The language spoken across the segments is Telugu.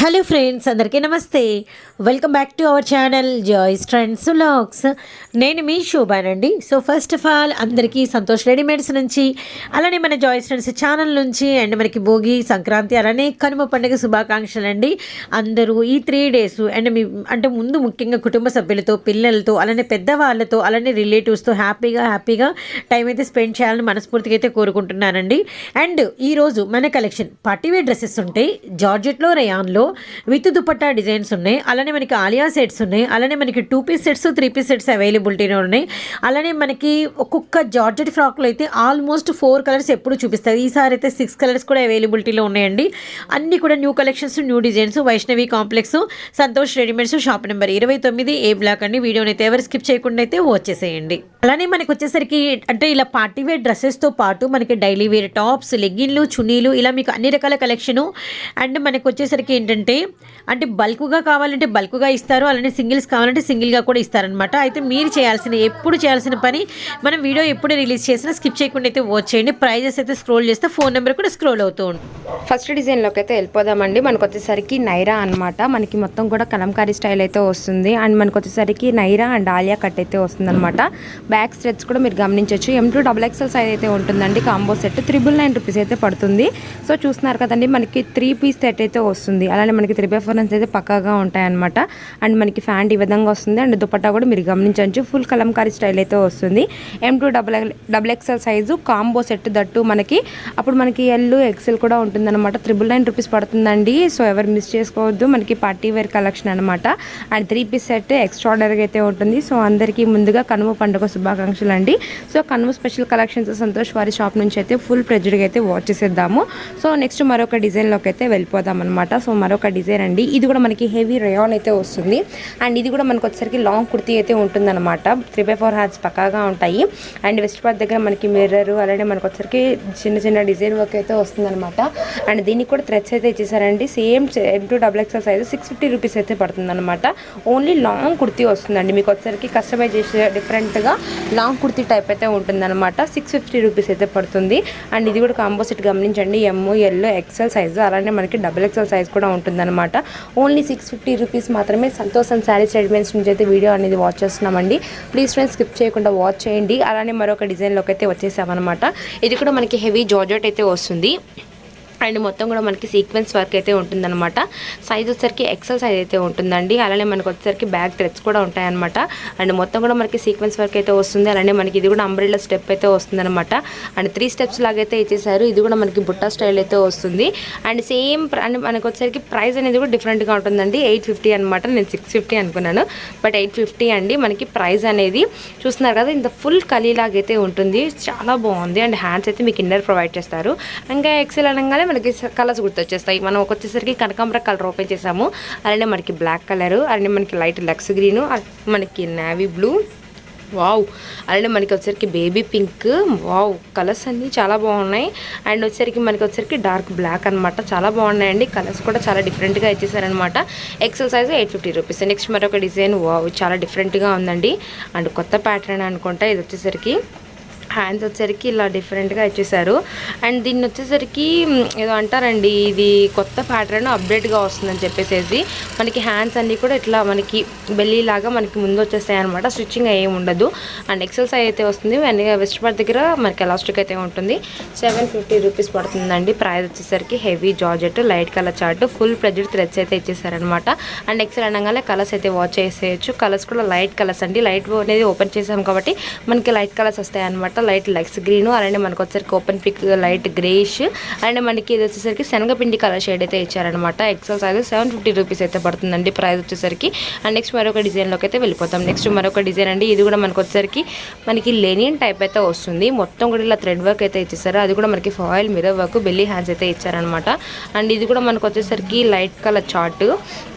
హలో ఫ్రెండ్స్ అందరికీ నమస్తే. Welcome back to our channel Joys Trends Looks నేను మీ శోభానండి సో ఫస్ట్ ఆఫ్ ఆల్ అందరికీ సంతోష్ రెడీమేడ్స్ నుంచి అలానే మన జాయ్స్ ట్రెండ్స్ ఛానల్ నుంచి అండ్ మనకి భోగి సంక్రాంతి అలానే కనుమ పండుగ శుభాకాంక్షలు అండి. అందరూ ఈ త్రీ డేస్ అండ్ మీ అంటే ముందు ముఖ్యంగా కుటుంబ సభ్యులతో పిల్లలతో అలానే పెద్దవాళ్ళతో అలానే రిలేటివ్స్తో హ్యాపీగా హ్యాపీగా టైం అయితే స్పెండ్ చేయాలని మనస్ఫూర్తిగా అయితే కోరుకుంటున్నానండి. అండ్ ఈరోజు మన కలెక్షన్ పార్టీవేర్ డ్రెస్సెస్ ఉంటాయి జార్జెట్లో రయాన్లో విత్ దుపట్టా డిజైన్స్ ఉన్నాయి. అలానే మనకి ఆలియా సెట్స్ ఉన్నాయి. అలానే మనకి two piece sets three piece sets అవైలబిలిటీలో ఉన్నాయి. అలానే మనకి ఒక్కొక్క జార్జెట్ ఫ్రాక్లో అయితే ఆల్మోస్ట్ ఫోర్ కలర్స్ ఎప్పుడు చూపిస్తారు ఈసారి అయితే సిక్స్ కలర్స్ కూడా అవైలబిలిటీలో ఉన్నాయండి. అన్నీ కూడా new collections new designs Vaishnavi complex Santosh readymades shop number ఇరవై తొమ్మిది ఏ బ్లాక్ అండి. వీడియోని అయితే ఎవరు స్కిప్ చేయకుండా అయితే వచ్చేసేయండి. అలానే మనకి వచ్చేసరికి అంటే ఇలా పార్టీ వేర్ డ్రెస్సెస్తో పాటు మనకి డైలీ వేర్ టాప్స్ లెగ్గిన్లు చున్నీలు ఇలా మీకు అన్ని రకాల కలెక్షను. అండ్ మనకు వచ్చేసరికి ఏంటంటే అంటే బల్క్గా కావాలంటే బల్క్గా ఇస్తారు అలానే సింగిల్స్ కావాలంటే సింగిల్గా కూడా ఇస్తారనమాట అయితే మీరు చేయాల్సిన ఎప్పుడు చేయాల్సిన పని మనం వీడియో ఎప్పుడు రిలీజ్ చేసినా స్కిప్ చేయకుండా అయితే వాచ్ చేయండి. ప్రైజెస్ అయితే స్క్రోల్ చేస్తే ఫోన్ నెంబర్ కూడా స్క్రోల్ అవుతూ ఉంటుంది. ఫస్ట్ డిజైన్లోకి అయితే వెళ్ళిపోదామండి. మనకు వచ్చేసరికి నైరా అన్నమాట. మనకి మొత్తం కూడా కలంకారీ స్టైల్ అయితే వస్తుంది. అండ్ మనకు వచ్చేసరికి నైరా అండ్ ఆలియా కట్ అయితే వస్తుందనమాట బ్యాక్ స్ట్రెచ్ కూడా మీరు గమనించవచ్చు M to double XL size అయితే ఉంటుందండి. Combo set triple nine rupees అయితే పడుతుంది. సో చూస్తున్నారు కదండి మనకి త్రీ పీస్ సెట్ అయితే వస్తుంది. అలానే మనకి త్రీ బై ఫోర్ అయితే పక్కాగా ఉంటాయన్నమాట. అండ్ మనకి ఫ్యాంట్ ఈ విధంగా వస్తుంది. అండ్ దుపట్టా కూడా మీరు గమనించవచ్చు. ఫుల్ కలంకారీ స్టైల్ అయితే వస్తుంది. M to double double XL size combo set that మనకి అప్పుడు మనకి ఎల్ ఎక్సెల్ కూడా ఉంటుందన్నమాట. త్రిబుల్ నైన్ రూపీస్ పడుతుందండి. సో ఎవరు మిస్ చేసుకోవద్దు. మనకి పార్టీ వేర్ కలెక్షన్ అనమాట అండ్ త్రీ పీస్ సెట్ ఎక్స్ట్రాడనరీగా అయితే ఉంటుంది. సో అందరికీ ముందుగా కనుమ పండుగ శుభాకాంక్షలు అండి so Kanuma special collections Santosh వారి షాప్ నుంచి అయితే ఫుల్ ప్రెజర్గా అయితే వాచ్ చేసేద్దాము. సో నెక్స్ట్ మరొక డిజైన్లోకి అయితే వెళ్ళిపోదాం అనమాట సో మరొక డిజైన్ అండి. ఇది కూడా మనకి హెవీ రేయాన్ అయితే వస్తుంది. అండ్ ఇది కూడా మనకు వచ్చేసరికి లాంగ్ కుర్తీ అయితే ఉంటుందన్నమాట. త్రీ బై ఫోర్ హ్యాండ్స్ పక్కాగా ఉంటాయి. అండ్ వెస్ట్ పార్ట్ దగ్గర మనకి మిర్రర్ అలానే మనకు వచ్చేసరికి చిన్న చిన్న డిజైన్ వర్క్ అయితే వస్తుందన్నమాట. అండ్ దీనికి కూడా థ్రెడ్స్ అయితే ఇచ్చేసారండి. Same M to double XL size six fifty rupees అయితే పడుతుందన్నమాట. ఓన్లీ లాంగ్ కుర్తీ వస్తుందండి. మీకు వచ్చేసరికి కస్టమైజ్ చేసే డిఫరెంట్గా లాంగ్ కుర్తీ టైప్ అయితే ఉంటుందన్నమాట. సిక్స్ ఫిఫ్టీ రూపీస్ అయితే పడుతుంది. అండ్ ఇది కూడా కాంపోజిట్ గమనించండి. ఎమ్ ఎల్లో ఎక్స్ఎల్ సైజు అలానే మనకి డబుల్ ఎక్స్ఎల్ సైజ్ కూడా ఉంటుందన్నమాట. ఓన్లీ సిక్స్ ఫిఫ్టీ రూపీస్ మాత్రమే సంతోష్ అండ్ శారీస్ రెడీమేడ్స్ నుంచి అయితే వీడియో అనేది వాచ్ చేస్తున్నామండి. ప్లీజ్ ఫ్రెండ్స్ స్కిప్ చేయకుండా వాచ్ చేయండి. అలానే మరొక డిజైన్లోకి అయితే వచ్చేసామన్నమాట. ఇది కూడా మనకి హెవీ జార్జెట్ అయితే వస్తుంది. అండ్ మొత్తం కూడా మనకి సీక్వెన్స్ వర్క్ అయితే ఉంటుందన్నమాట. సైజ్ వచ్చేసరికి ఎక్సెల్ సైజ్ అయితే ఉంటుందండి. అలానే మనకు వచ్చేసరికి బ్యాక్ థ్రెడ్స్ కూడా ఉంటాయన్నమాట. అండ్ మొత్తం కూడా మనకి సీక్వెన్స్ వర్క్ అయితే వస్తుంది. అలానే మనకి ఇది కూడా అంబ్రెల్లా స్టెప్ అయితే వస్తుందన్నమాట. అండ్ త్రీ స్టెప్స్ లాగైతే ఇచ్చేసారు. ఇది కూడా మనకి బుట్టా స్టైల్ అయితే వస్తుంది. అండ్ సేమ్ అండ్ మనకు వచ్చేసరికి ప్రైస్ అనేది కూడా డిఫరెంట్గా ఉంటుందండి. ఎయిట్ ఫిఫ్టీ అనమాట నేను సిక్స్ ఫిఫ్టీ అనుకున్నాను. బట్ ఎయిట్ ఫిఫ్టీ అండి. మనకి ప్రైస్ అనేది చూస్తున్నారు కదా ఇంత ఫుల్ కలీలాగైతే ఉంటుంది. చాలా బాగుంది. అండ్ హ్యాండ్స్ అయితే మీకు ఇన్నర్ ప్రొవైడ్ చేస్తారు. ఇంకా ఎక్సెల్ అనగానే మనకి కలర్స్ గుర్తొచ్చేస్తాయి. మనం వచ్చేసరికి కనకాంబర కలర్ ఓపెన్ చేసాము. అలానే మనకి బ్లాక్ కలర్ అలానే మనకి లైట్ లక్స్ గ్రీన్ మనకి నావీ బ్లూ. వావ్! అలానే మనకి వచ్చరికి బేబీ పింక్. వావ్! కలర్స్ అన్నీ చాలా బాగున్నాయి. అండ్ వచ్చేసరికి మనకి వచ్చరికి డార్క్ బ్లాక్ అనమాట చాలా బాగున్నాయండి. కలర్స్ కూడా చాలా డిఫరెంట్గా ఇచ్చేసారనమాట XL size eight fifty rupees. Next మరొక డిజైన్. వావ్! చాలా డిఫరెంట్గా ఉందండి. అండ్ కొత్త ప్యాటర్న్ అనుకుంటా ఇది వచ్చేసరికి. హ్యాండ్స్ వచ్చేసరికి ఇలా డిఫరెంట్గా ఇచ్చేసారు. అండ్ దీన్ని వచ్చేసరికి ఏదో అంటారండి ఇది కొత్త ప్యాటర్న్ అప్డేట్గా వస్తుందని చెప్పేసేసి మనకి హ్యాండ్స్ అన్నీ కూడా ఇట్లా మనకి బెల్లీ లాగా మనకి ముందు వచ్చేస్తాయి అనమాట స్టిచ్చింగ్ ఏమి ఉండదు. అండ్ ఎక్సెల్ సైజ్ అయితే వస్తుంది. అండ్ వెస్ట్ పార్ట్ దగ్గర మనకి ఎలాస్టిక్ అయితే ఉంటుంది. సెవెన్ ఫిఫ్టీ రూపీస్ పడుతుందండి. ప్రైస్ వచ్చేసరికి heavy georgette light colour chart full pressure threads అయితే ఇచ్చేసారనమాట అండ్ ఎక్సెల్ అనగానే కలర్స్ అయితే వాచ్ చేసేయచ్చు. కలర్స్ కూడా లైట్ కలర్స్ అండి. లైట్ అనేది ఓపెన్ చేసాం కాబట్టి మనకి లైట్ కలర్స్ వస్తాయి అనమాట లైట్ లెగ్స్ గ్రీన్ అలానే మనకు వచ్చేసరికి open pick light greyish and మనకి ఇది వచ్చేసరికి శనగపిండి కలర్ షేడ్ అయితే ఇచ్చారనమాట XL size seven fifty rupees అయితే పడుతుందండి ప్రైస్ వచ్చేసరికి. అండ్ నెక్స్ట్ మరొక డిజైన్లోకి అయితే వెళ్ళిపోతాం. నెక్స్ట్ మరొక డిజైన్ అండి. ఇది కూడా మనకు వచ్చేసరికి మనకి లెనియన్ టైప్ అయితే వస్తుంది. మొత్తం కూడా ఇలా థ్రెడ్ వర్క్ అయితే ఇచ్చేసారు. అది కూడా మనకి foil mirror work belly hands అయితే ఇచ్చారనమాట అండ్ ఇది కూడా మనకు వచ్చేసరికి లైట్ కలర్ చార్ట్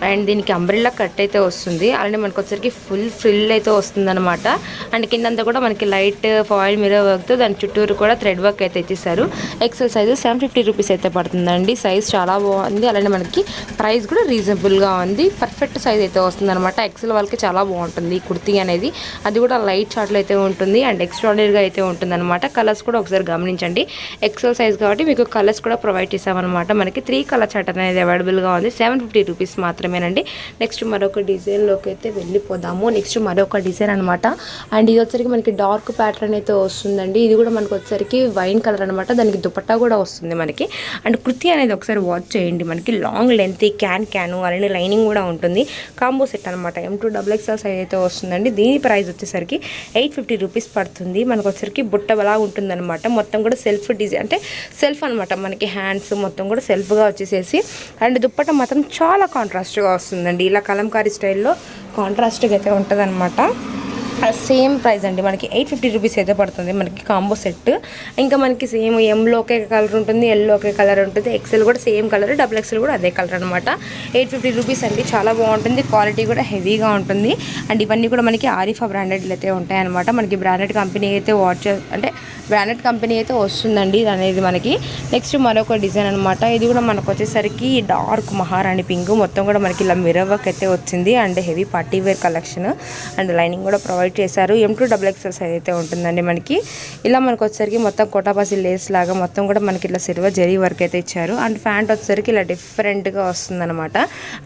అండ్ దీనికి అంబ్రిల్లా కట్ అయితే వస్తుంది. అలానే మనకు వచ్చేసరికి ఫుల్ ఫ్రిల్ అయితే వస్తుంది అనమాట అండ్ కిందంతా కూడా మనకి లైట్ ఫాయిల్ మిరర్ జీరో వర్క్తో దాని చుట్టూరు కూడా థ్రెడ్ వర్క్ అయితే ఇచ్చేసారు XL size seven fifty rupees అయితే పడుతుందండి. సైజ్ చాలా బాగుంది. అలానే మనకి ప్రైస్ కూడా రీజనబుల్గా ఉంది. పర్ఫెక్ట్ సైజ్ అయితే వస్తుందన్నమాట. ఎక్సెల్ వాళ్ళకి చాలా బాగుంటుంది ఈ కుర్తీ అనేది. అది కూడా లైట్ చార్ట్లో అయితే ఉంటుంది అండ్ ఎక్స్ట్రాడనరీగా అయితే ఉంటుందన్నమాట. కలర్స్ కూడా ఒకసారి గమనించండి. ఎక్సెల్ సైజ్ కాబట్టి మీకు కలర్స్ కూడా ప్రొవైడ్ చేసామన్నమాట మనకి త్రీ కలర్ చార్ట్ అనేది అవైలబుల్గా ఉంది. సెవెన్ ఫిఫ్టీ రూపీస్ మాత్రమేనండి. నెక్స్ట్ మరొక డిజైన్లోకి అయితే వెళ్ళిపోదాము. నెక్స్ట్ మరొక డిజైన్ అనమాట అండ్ ఇది వచ్చరికి మనకి డార్క్ ప్యాటర్న్ అయితే వస్తుంది వస్తుందండి. ఇది కూడా మనకు వచ్చేసరికి వైన్ కలర్ అనమాట దానికి దుపట్టా కూడా వస్తుంది మనకి. అండ్ కృతి అనేది ఒకసారి వాచ్ చేయండి మనకి. లాంగ్ లెంత్ క్యాన్ క్యాను అలానే లైనింగ్ కూడా ఉంటుంది. కాంబో సెట్ అనమాట M to double XL size అయితే వస్తుందండి. దీని ప్రైస్ వచ్చేసరికి ఎయిట్ ఫిఫ్టీ రూపీస్ పడుతుంది. మనకు వచ్చేసరికి బుట్ట అలా ఉంటుందన్నమాట. మొత్తం కూడా సెల్ఫ్ డిజైన్ అంటే సెల్ఫ్ అనమాట మనకి హ్యాండ్స్ మొత్తం కూడా సెల్ఫ్గా వచ్చేసేసి. అండ్ దుప్పట మాత్రం చాలా కాంట్రాస్ట్గా వస్తుందండి. ఇలా కలంకారీ స్టైల్లో కాంట్రాస్ట్గా అయితే ఉంటుంది సేమ్ ప్రైస్ అండి. మనకి ఎయిట్ ఫిఫ్టీ రూపీస్ అయితే పడుతుంది మనకి కాంబో సెట్ ఇంకా మనకి సేమ్ ఎంలో ఒకే కలర్ ఉంటుంది ఎల్లో ఒకే కలర్ ఉంటుంది ఎక్సెల్ కూడా సేమ్ కలర్ డబుల్ ఎక్సెల్ కూడా అదే కలర్ అనమాట ఎయిట్ ఫిఫ్టీ రూపీస్ అండి. చాలా బాగుంటుంది. క్వాలిటీ కూడా హెవీగా ఉంటుంది. అండ్ ఇవన్నీ కూడా మనకి ఆరిఫా బ్రాండెడ్ అయితే ఉంటాయన్నమాట. మనకి బ్రాండెడ్ కంపెనీ అయితే వాచ్ అంటే బ్రాండెడ్ కంపెనీ అయితే వస్తుందండి ఇది అనేది మనకి. నెక్స్ట్ మరొక డిజైన్ అనమాట ఇది కూడా మనకు వచ్చేసరికి డార్క్ మహారాణి పింక్ మొత్తం కూడా మనకి ఇలా మిరవక్ అయితే వచ్చింది. And heavy party wear collection and lining కూడా ప్రొవైడ్ చేశారు. M to double XL size అయితే ఉంటుందండి మనకి. ఇలా మనకు వచ్చేసరికి మొత్తం కోటాపాసి లేస్ లాగా మొత్తం కూడా మనకి ఇట్లా సిల్వర్ జరీ వర్క్ అయితే ఇచ్చారు. అండ్ ప్యాంట్ వచ్చేసరికి ఇలా డిఫరెంట్గా వస్తుందన్నమాట.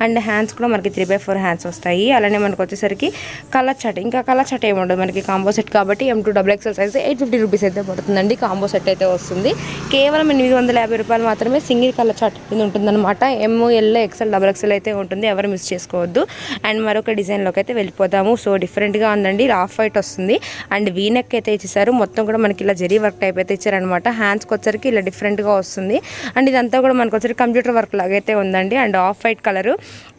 అండ్ హ్యాండ్స్ కూడా మనకి త్రీ బై ఫోర్ హ్యాండ్స్ వస్తాయి. అలానే మనకు వచ్చేసరికి కలర్ షర్ట్ ఇంకా కలర్ షర్ట్ ఏమి ఉండదు మనకి కాంబో సెట్ కాబట్టి M to double XL size eight fifty rupees అయితే పడుతుందండి. కాంబో సెట్ అయితే వస్తుంది. కేవలం ఎనిమిది వందల యాభై రూపాయలు మాత్రమే సింగిల్ కలర్ షర్ట్ ఉంటుంది ఉంటుందన్నమాట. M L XL double XL అయితే ఉంటుంది. ఎవరు మిస్ చేసుకోవద్దు. అండ్ మరొక డిజైన్లోకి అయితే వెళ్ళిపోతాము సో డిఫరెంట్గా ఉందండి. ఆఫ్ వైట్ వస్తుంది. అండ్ వీనెక్ అయితే ఇచ్చేసారు. మొత్తం కూడా మనకి ఇలా జరీ వర్క్ టైప్ అయితే ఇచ్చారనమాట హ్యాండ్స్కి వచ్చరికి ఇలా డిఫరెంట్గా వస్తుంది. అండ్ ఇదంతా కూడా మనకు వచ్చరికి కంప్యూటర్ వర్క్ లాగైతే ఉందండి. And off white colour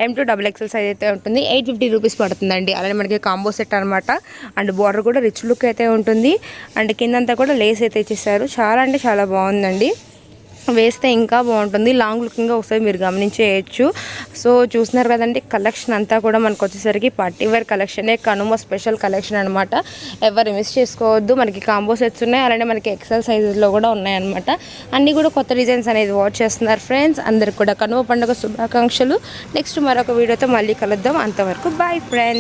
M to double XL size అయితే ఉంటుంది. ఎయిట్ ఫిఫ్టీ రూపీస్ పడుతుందండి. అలానే మనకి కాంబో సెట్ అనమాట అండ్ బార్డర్ కూడా రిచ్ లుక్ అయితే ఉంటుంది. అండ్ కిందంతా కూడా లేస్ అయితే ఇచ్చేసారు. చాలా అంటే చాలా బాగుందండి. వేస్తే ఇంకా బాగుంటుంది. లాంగ్ లుకింగ్గా ఒకసారి మీరు గమనించేయచ్చు. సో చూస్తున్నారు కదండి కలెక్షన్ అంతా కూడా మనకు వచ్చేసరికి పార్టీ వేర్ కలెక్షనే కనుమ స్పెషల్ కలెక్షన్ అనమాట ఎవరు మిస్ చేసుకోవద్దు. మనకి కాంబో సెట్స్ ఉన్నాయి. అలానే మనకి ఎక్సెల్ సైజెస్లో కూడా ఉన్నాయన్నమాట. అన్నీ కూడా కొత్త డిజైన్స్ అనేది వాచ్ చేస్తున్నారు ఫ్రెండ్స్. అందరికి కూడా కనుమ పండుగ శుభాకాంక్షలు. నెక్స్ట్ మరొక వీడియోతో మళ్ళీ కలుద్దాం. అంతవరకు బాయ్ ఫ్రెండ్స్.